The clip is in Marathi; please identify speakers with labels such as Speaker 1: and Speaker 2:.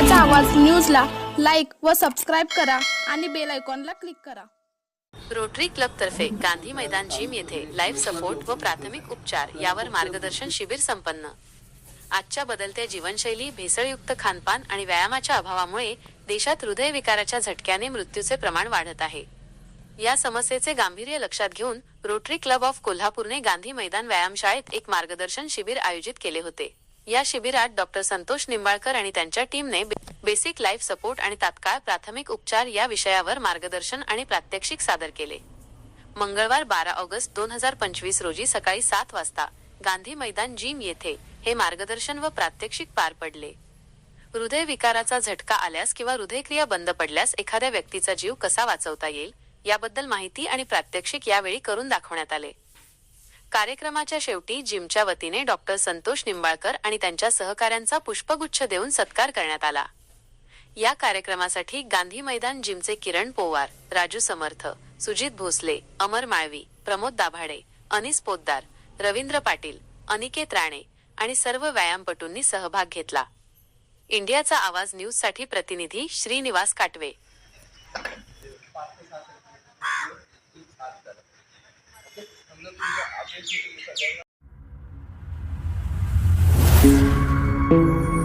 Speaker 1: इंडियाचा आवाज न्यूजला लाईक व सबस्क्राईब करा आणि बेल आयकॉनला क्लिक करा.
Speaker 2: रोटरी क्लब तर्फे गांधी मैदान जिम येथे लाईफ सपोर्ट व प्राथमिक उपचार यावर मार्गदर्शन शिबिर संपन्न. आजच्या बदलत्या जीवनशैली भेसळयुक्त खानपान आणि व्यायामाच्या अभावामुळे देशात हृदयविकाराच्या झटक्याने मृत्यूचे प्रमाण वाढत आहे. या समस्येचे गांभीर्य लक्षात घेऊन रोटरी क्लब ऑफ कोल्हापूरने गांधी मैदान व्यायामशाळेत एक मार्गदर्शन शिबिर आयोजित केले होते. या शिबिरात डॉक्टर संतोष निंबाळकर आणि त्यांच्या टीमने बेसिक लाईफ सपोर्ट आणि तात्काळ प्राथमिक उपचार या विषयावर मार्गदर्शन आणि प्रात्यक्षिक सादर केले. मंगळवार बारा ऑगस्ट दोन हजार पंचवीस रोजी सकाळी सात वाजता गांधी मैदान जिम येथे हे मार्गदर्शन व प्रात्यक्षिक पार पडले. हृदयविकाराचा झटका आल्यास किंवा हृदयक्रिया बंद पडल्यास एखाद्या व्यक्तीचा जीव कसा वाचवता येईल याबद्दल माहिती आणि प्रात्यक्षिक यावेळी करून दाखवण्यात आले. कार्यक्रमाच्या शेवटी जिमच्या वतीने डॉक्टर संतोष निंबाळकर आणि त्यांच्या सहकाऱ्यांचा पुष्पगुच्छ देऊन सत्कार करण्यात आला. या कार्यक्रमासाठी गांधी मैदान जिमचे किरण पोवार राजू समर्थ सुजित भोसले अमर माळवी प्रमोद दाभाडे अनिस पोद्दार रवींद्र पाटील अनिकेत राणे आणि सर्व व्यायामपटूंनी सहभाग घेतला. इंडियाचा आवाज न्यूजसाठी प्रतिनिधी श्रीनिवास काटवे.
Speaker 3: Thank you.